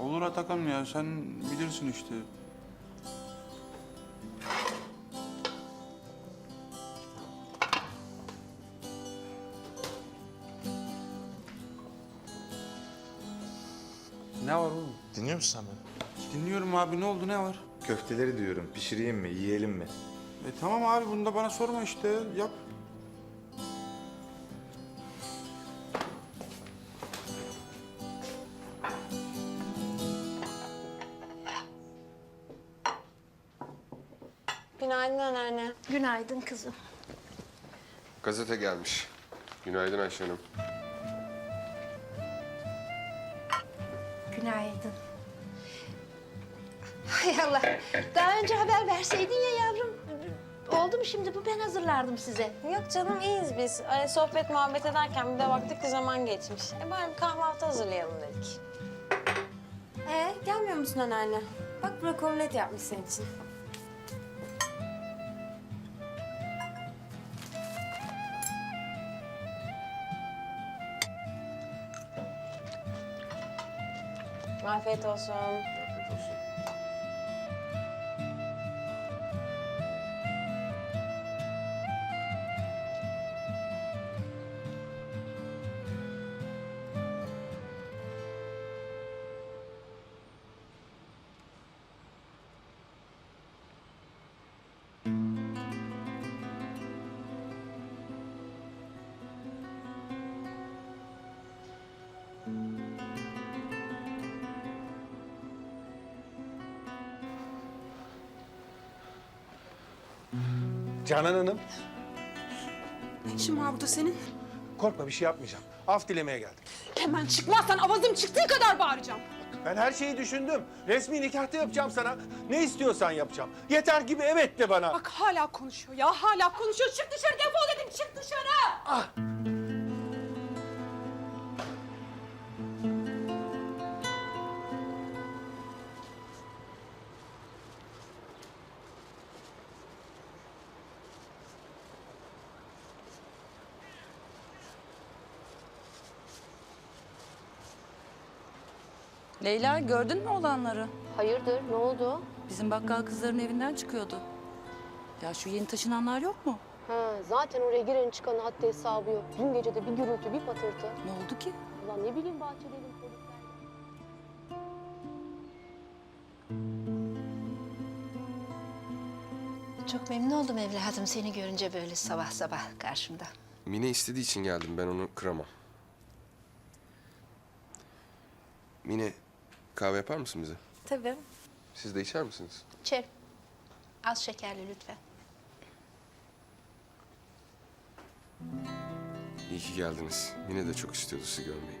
Olur Atakan ya sen bilirsin işte. Ne var oğlum? Dinliyor musun sen beni? Dinliyorum abi ne oldu ne var? Köfteleri diyorum. Pişireyim mi, yiyelim mi? E tamam abi bunu da bana sorma işte yap. Günaydın kızım. Gazete gelmiş. Günaydın Ayşe Hanım. Günaydın. Hay Allah. Daha önce haber verseydin ya yavrum. Oldu mu şimdi bu ben hazırlardım size. Yok canım iyiyiz biz. Öyle sohbet muhabbet ederken bir de baktık ki zaman geçmiş. E bari bir kahvaltı hazırlayalım dedik. Ee gelmiyor musun anneanne? Bak bırak omlet yapmış senin için. Afiyet olsun. Canan Hanım, Ne işin var burada senin? korkma bir şey yapmayacağım. Af dilemeye geldim. Hemen çıkmazsan avazım çıktığı kadar bağıracağım. Ben her şeyi düşündüm. Resmi nikahta yapacağım sana. Ne istiyorsan yapacağım. Yeter gibi evet de bana. Bak hala konuşuyor ya, hala konuşuyor. Çık dışarı, defol dedim, çık dışarı! Leyla gördün mü olanları? Hayırdır ne oldu? Bizim bakkal kızların evinden çıkıyordu. Ya şu yeni taşınanlar yok mu? Ha, zaten oraya giren çıkanın haddi hesabı yok. Dün gece de bir gürültü, bir patırtı. Ne oldu ki? Ulan ne bileyim bahçedelim polisler. Çok memnun oldum evladım seni görünce böyle sabah sabah karşımda. Mine istediği için geldim. Ben onu kıramam. Mine kahve yapar mısın bize? Tabii. Siz de içer misiniz? İçerim. Az şekerli lütfen. İyi ki geldiniz. Mine de çok istiyordu sizi görmeyi.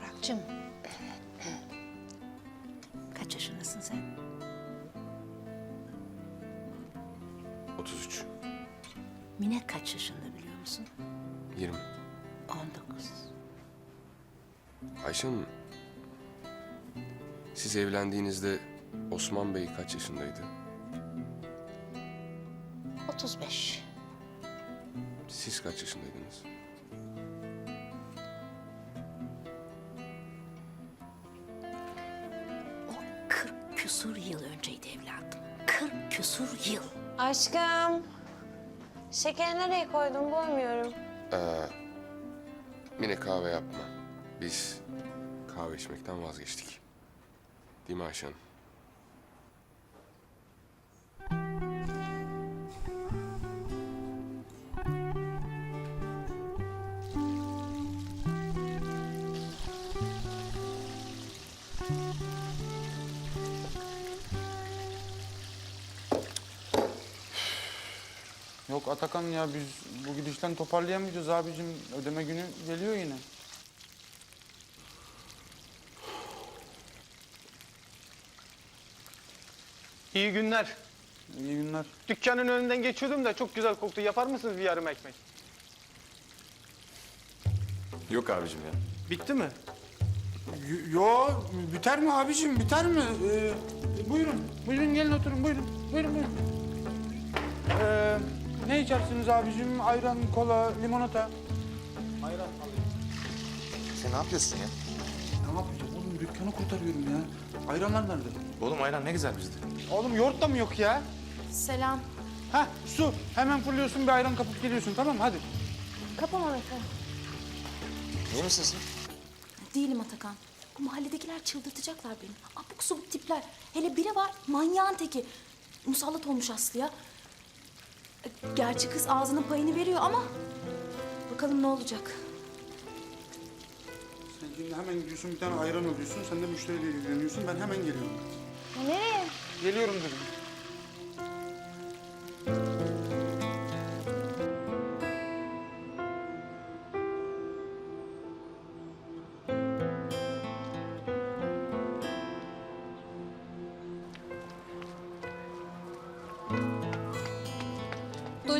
Burak'cığım. Kaç yaşındasın sen? 33, Mine kaç yaşında biliyor musun? 20. 19. Ayşe Hanım, siz evlendiğinizde Osman Bey kaç yaşındaydı? 35. Siz kaç yaşındaydınız? O 40 küsur yıl önceydi evladım. 40 küsur yıl. Aşkım. Şekeri nereye koydun bulmuyorum. Ee, Mine kahve yapma. Biz kahve içmekten vazgeçtik. Değil mi Ayşe Hanım? Yok Atakan ya biz bu gidişten toparlayamayacağız abicim. Ödeme günü geliyor yine. İyi günler. İyi günler. Dükkanın önünden geçiyordum da çok güzel koktu. Yapar mısınız bir yarım ekmek? Yok abicim ya. Bitti mi? Y- Yo biter mi abicim biter mi? Ee, buyurun buyurun gelin oturun buyurun buyurun buyurun. Ee, ne içersiniz abicim? Ayran, kola, limonata. Ayran alayım. Sen ne yapıyorsun ya? Ne yapacağım oğlum? Dükkanı kurtarıyorum ya. Ayranlar nerede? Oğlum ayran ne güzel bizde. Oğlum yoğurt da mı yok ya? Selam. Ha su. Hemen fırlıyorsun bir ayran kapıp geliyorsun tamam mı? Hadi. Kapama Mete. İyi misin sen? Değilim Atakan. Bu mahalledekiler çıldırtacaklar beni. Abuk subuk tipler. Hele biri var manyağın teki. Musallat olmuş Aslı'ya. Gerçi kız ağzının payını veriyor ama... Bakalım ne olacak. Sen şimdi hemen gidiyorsun bir tane ayran alıyorsun. Sen de müşteriyle ilgileniyorsun. Ben hemen geliyorum. Nereye? Geliyorum dedim.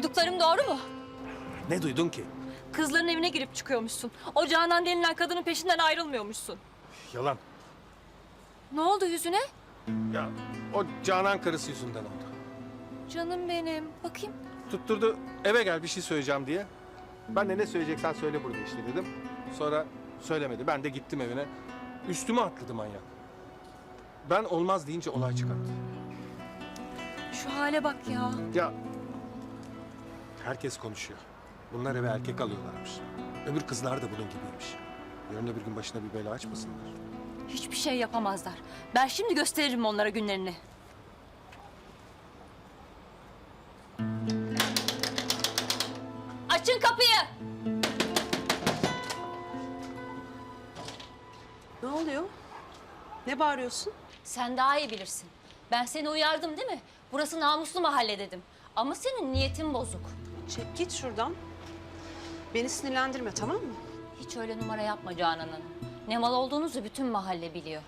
Duyduklarım doğru mu? Ne duydun ki? Kızların evine girip çıkıyormuşsun. O Canan denilen kadının peşinden ayrılmıyormuşsun. Yalan. Ne oldu yüzüne? Ya o Canan karısı yüzünden oldu. Canım benim. Bakayım. Tutturdu eve gel bir şey söyleyeceğim diye. Ben de ne söyleyeceksen söyle burada işte dedim. Sonra söylemedi. Ben de gittim evine. Üstüme atladı manyak. Ben olmaz deyince olay çıkarttı. Şu hale bak ya. Ya herkes konuşuyor. Bunlar eve erkek alıyorlarmış. Öbür kızlar da bunun gibiymiş. Yarın öbür gün başına bir bela açmasınlar. Hiçbir şey yapamazlar. Ben şimdi gösteririm onlara günlerini. Açın kapıyı. Ne oluyor? Ne bağırıyorsun? Sen daha iyi bilirsin. Ben seni uyardım değil mi? Burası namuslu mahalle dedim. Ama senin niyetin bozuk. Çek git şuradan. Beni sinirlendirme tamam mı? Hiç öyle numara yapma Canan Hanım. Ne mal olduğunuzu bütün mahalle biliyor.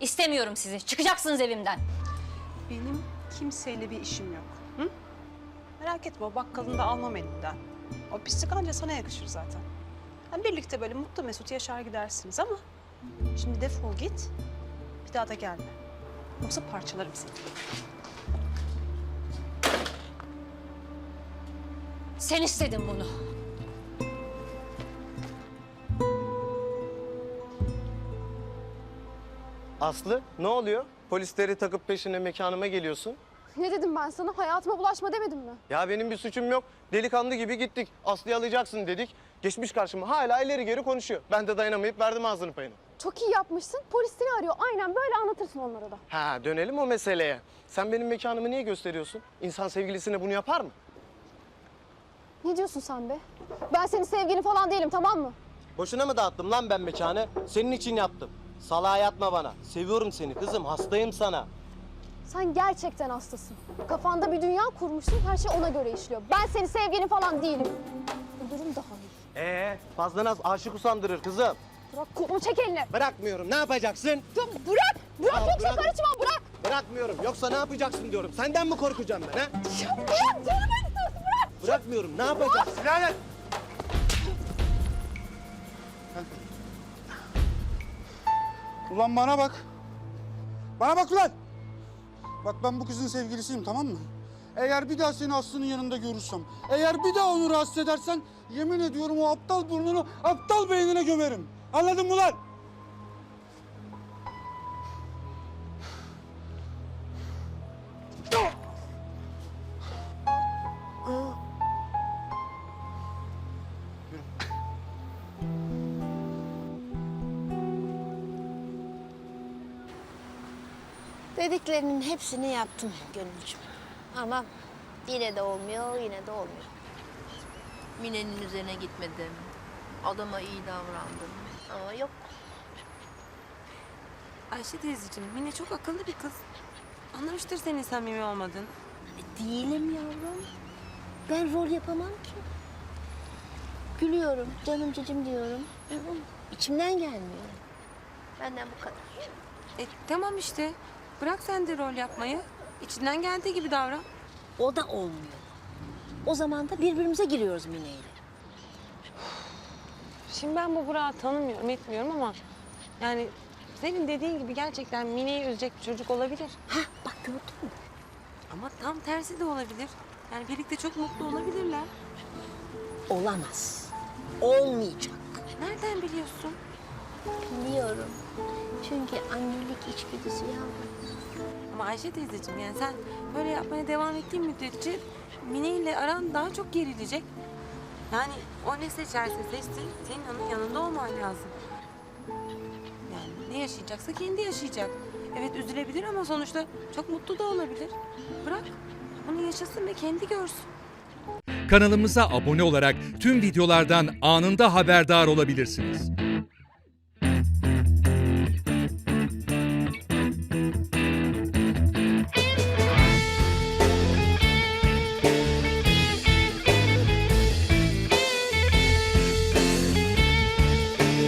İstemiyorum sizi. Çıkacaksınız evimden. Benim kimseyle bir işim yok. Hı? Merak etme o bakkalını da almam elinden. O pislik anca sana yakışır zaten. Hem birlikte böyle mutlu mesut yaşar gidersiniz ama... Şimdi defol git. Bir daha da gelme. Yoksa parçalarım seni. Sen istedin bunu. Aslı ne oluyor? Polisleri takıp peşine mekanıma geliyorsun. Ne dedim ben sana? Hayatıma bulaşma demedim mi? Ya benim bir suçum yok. Delikanlı gibi gittik. Aslı'yı alacaksın dedik. Geçmiş karşıma hala ileri geri konuşuyor. Ben de dayanamayıp verdim ağzını payını. Çok iyi yapmışsın. Polis seni arıyor. Aynen böyle anlatırsın onlara da. Ha dönelim o meseleye. Sen benim mekanımı niye gösteriyorsun? İnsan sevgilisine bunu yapar mı? Ne diyorsun sen be? Ben senin sevgilin falan değilim tamam mı? Boşuna mı dağıttım lan ben mekanı? Senin için yaptım. Salağa yatma bana. Seviyorum seni kızım. Hastayım sana. Sen gerçekten hastasın. Kafanda bir dünya kurmuşsun. Her şey ona göre işliyor. Ben senin sevgilin falan değilim. Bu durum daha iyi. Ee, fazla naz aşık usandırır kızım. Bırak kolumu çek elini. Bırakmıyorum. Ne yapacaksın? Ya bırak. Bırak Ya yoksa bırak. karışma bırak. Bırakmıyorum. Yoksa ne yapacaksın diyorum. Senden mi korkacağım ben ha? Ya bırak bırak. Bırakmıyorum. Ne yapacaksın? Lanet! Ulan bana bak. Bana bak ulan. Bak ben bu kızın sevgilisiyim tamam mı? Eğer bir daha seni Aslı'nın yanında görürsem, eğer bir daha onu rahatsız edersen yemin ediyorum o aptal burnunu aptal beynine gömerim. Anladın mı lan? Dediklerinin hepsini yaptım Gönülcüm. Ama yine de olmuyor, yine de olmuyor. Mine'nin üzerine gitmedim. Adama iyi davrandım. Ama yok. Ayşe teyzeciğim Mine çok akıllı bir kız. Anlamıştır senin samimi olmadığını. Değilim yavrum. Ben rol yapamam ki. Gülüyorum, canım cicim diyorum. Ama İçimden gelmiyor. Benden bu kadar. E tamam işte. Bırak sen de rol yapmayı. İçinden geldiği gibi davran. O da olmuyor. O zaman da birbirimize giriyoruz Mine'yle. Şimdi ben bu Burak'ı tanımıyorum, etmiyorum ama... Yani senin dediğin gibi gerçekten Mine'yi üzecek bir çocuk olabilir. Hah bak gördün mü? Ama tam tersi de olabilir. Yani birlikte çok mutlu olabilirler. Olamaz. Olmayacak. biliyorsun? Biliyorum. Çünkü annelik içgüdüsü yavrum. Ama Ayşe teyzeciğim yani sen böyle yapmaya devam ettiğin müddetçe Mine ile aran daha çok gerilecek. Yani o ne seçerse seçsin senin onun yanında olman lazım. Yani ne yaşayacaksa kendi yaşayacak. Evet üzülebilir ama sonuçta çok mutlu da olabilir. Bırak bunu yaşasın ve kendi görsün. Kanalımıza abone olarak tüm videolardan anında haberdar olabilirsiniz.